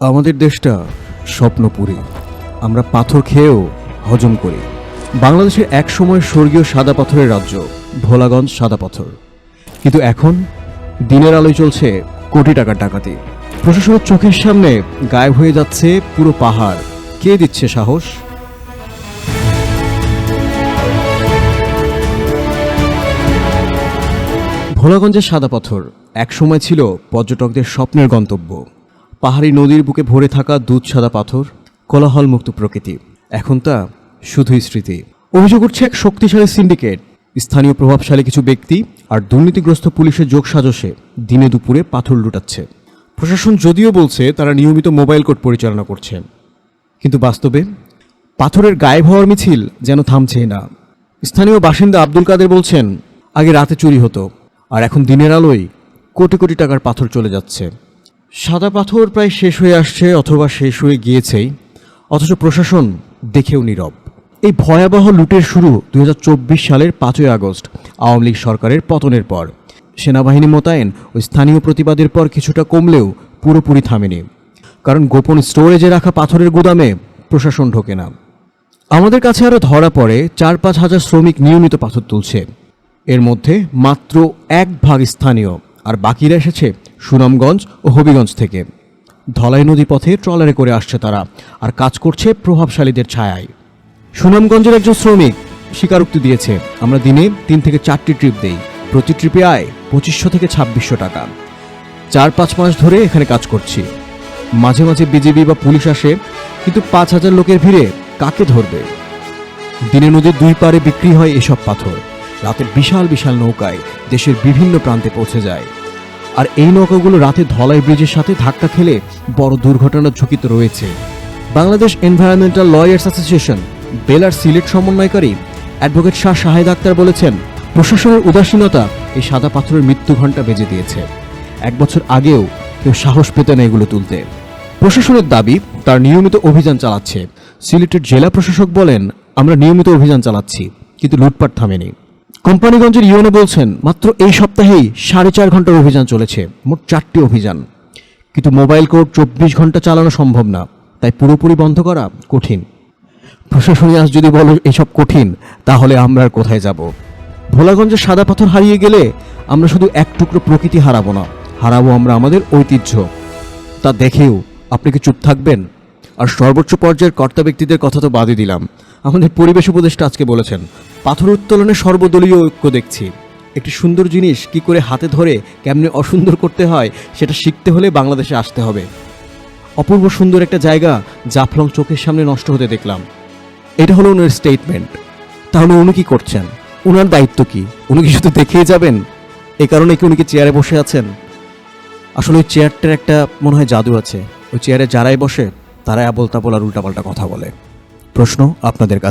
আমাদের দেশটা স্বপ্নপুরী। আমরা পাথর খেয়েও হজম করি। বাংলাদেশের এক সময় স্বর্গীয় সাদা পাথরের রাজ্য, ভোলাগঞ্জ সাদা পাথর। কিন্তু এখন দিনের আলোয় চলছে কোটি টাকার ডাকাতি। প্রশাসনের চোখের সামনে গায়েব হয়ে যাচ্ছে পুরো পাহাড়। কে দিচ্ছে সাহস? ভোলাগঞ্জের সাদা পাথর একসময় ছিল পর্যটকদের স্বপ্নের গন্তব্য। পাহাড়ি নদীর বুকে ভরে থাকা দুধ সাদা পাথর, কোলাহলমুক্ত প্রকৃতি। এখন তা শুধুই স্মৃতি। অভিযোগ উঠছে এক শক্তিশালী সিন্ডিকেট। স্থানীয় প্রভাবশালী কিছু ব্যক্তি আর দুর্নীতিগ্রস্ত পুলিশের যোগ সাজসে দিনে দুপুরে পাথর লুটাচ্ছে। প্রশাসন যদিও বলছে তারা নিয়মিত মোবাইল কোর্ট পরিচালনা করছে। কিন্তু বাস্তবে পাথরের গায়েব হওয়ার মিছিল যেন থামছেই না। স্থানীয় বাসিন্দা আব্দুল কাদের বলছেন, আগে রাতে চুরি হতো, আর এখন দিনের আলোয় কোটি কোটি টাকার পাথর চলে যাচ্ছে। সাদা পাথর প্রায় শেষ হয়ে আসছে অথবা শেষ হয়ে গিয়েছেই। অথচ প্রশাসন দেখেও নীরব। এই ভয়াবহ লুটের শুরু দুই হাজার চব্বিশ সালের পাঁচই আগস্ট, আওয়ামী লীগ সরকারের পতনের পর। সেনাবাহিনী মোতায়েন ও স্থানীয় প্রতিবাদের পর কিছুটা কমলেও পুরোপুরি থামেনি। কারণ গোপন স্টোরেজে রাখা পাথরের গুদামে প্রশাসন ঢোকে না। আমাদের কাছে আরও ধরা পড়ে চার পাঁচ হাজার শ্রমিক নিয়মিত পাথর তুলছে। এর মধ্যে মাত্র এক ভাগ স্থানীয়, আর বাকিরা এসেছে সুনামগঞ্জ ও হবিগঞ্জ থেকে। ধলাই নদী পথে ট্রলারে করে আসছে তারা আর কাজ করছে প্রভাবশালীদের ছায়ায়। সুনামগঞ্জের একজন শ্রমিক স্বীকারোক্তি দিয়েছে, আমরা দিনে তিন থেকে চারটি ট্রিপ দেই। প্রতি ট্রিপে আয় পঁচিশশো থেকে ছাব্বিশশো টাকা। চার পাঁচ মাস ধরে এখানে কাজ করছি। মাঝে মাঝে বিজেপি বা পুলিশ আসে, কিন্তু পাঁচ হাজার লোকের ভিড়ে কাকে ধরবে? দিনে নদীর দুই পারে বিক্রি হয় এসব পাথর। রাতের বিশাল বিশাল নৌকায় দেশের বিভিন্ন প্রান্তে পৌঁছে যায়। আর এই নৌকাগুলো রাতে ধলাই ব্রিজের সাথে ধাক্কা খেলে বড় দুর্ঘটনার ঝুঁকিতে রয়েছে। বাংলাদেশ এনভায়রনমেন্টাল লয়ার্স অ্যাসোসিয়েশন বেলার সিলেট সমন্বয়কারী অ্যাডভোকেট শাহ শাহেদ আক্তার বলেছেন, প্রশাসনের উদাসীনতা এই সাদা পাথরের মৃত্যু ঘণ্টা বেজে দিয়েছে। এক বছর আগেও কেউ সাহস পেতে না এগুলো তুলতে। প্রশাসনের দাবি, তার নিয়মিত অভিযান চালাচ্ছে। সিলেটের জেলা প্রশাসক বলেন, আমরা নিয়মিত অভিযান চালাচ্ছি, কিন্তু লুটপাট থামেনি। কোম্পানিগঞ্জের ইউএনও বলছেন, মাত্র এই সপ্তাহেই সাড়ে চার ঘণ্টার অভিযান চলেছে, মোট চারটি অভিযান। কিন্তু মোবাইল কোর্ট চব্বিশ ঘণ্টা চালানো সম্ভব না, তাই পুরোপুরি বন্ধ করা কঠিন। প্রশাসনী আজ যদি বলো এসব কঠিন, তাহলে আমরা আর কোথায় যাব? ভোলাগঞ্জের সাদা পাথর হারিয়ে গেলে আমরা শুধু এক টুকরো প্রকৃতি হারাবো না, হারাবো আমরা আমাদের ঐতিহ্য। তা দেখেও আপনি কি চুপ থাকবেন? আর সর্বোচ্চ পর্যায়ের কর্তা ব্যক্তিদের কথা তো বাদই দিলাম। আমাদের পরিবেশ উপদেষ্টা আজকে বলেছেন, পাথর উত্তোলনে সর্বদলীয় ঐক্য দেখছি। একটি সুন্দর জিনিস কি করে হাতে ধরে কেমনে অসুন্দর করতে হয় সেটা শিখতে হলে বাংলাদেশে আসতে হবে। অপূর্ব সুন্দর একটা জায়গা জাফলং চোখের সামনে নষ্ট হতে দেখলাম। এটা হলো ওনার স্টেটমেন্ট তাহলে উনি কি করছেন? ওনার দায়িত্ব কি? উনি কি শুধু দেখেই যাবেন? এ কারণে কি উনি কি চেয়ারে বসে আছেন? আসলে ওই চেয়ারটার একটা মনে হয় জাদু আছে। ওই চেয়ারে যারাই বসে, তারাই আবল তাবল আর উল্টাপাল্টা কথা বলে। প্রশ্ন আপনাদের কাছে।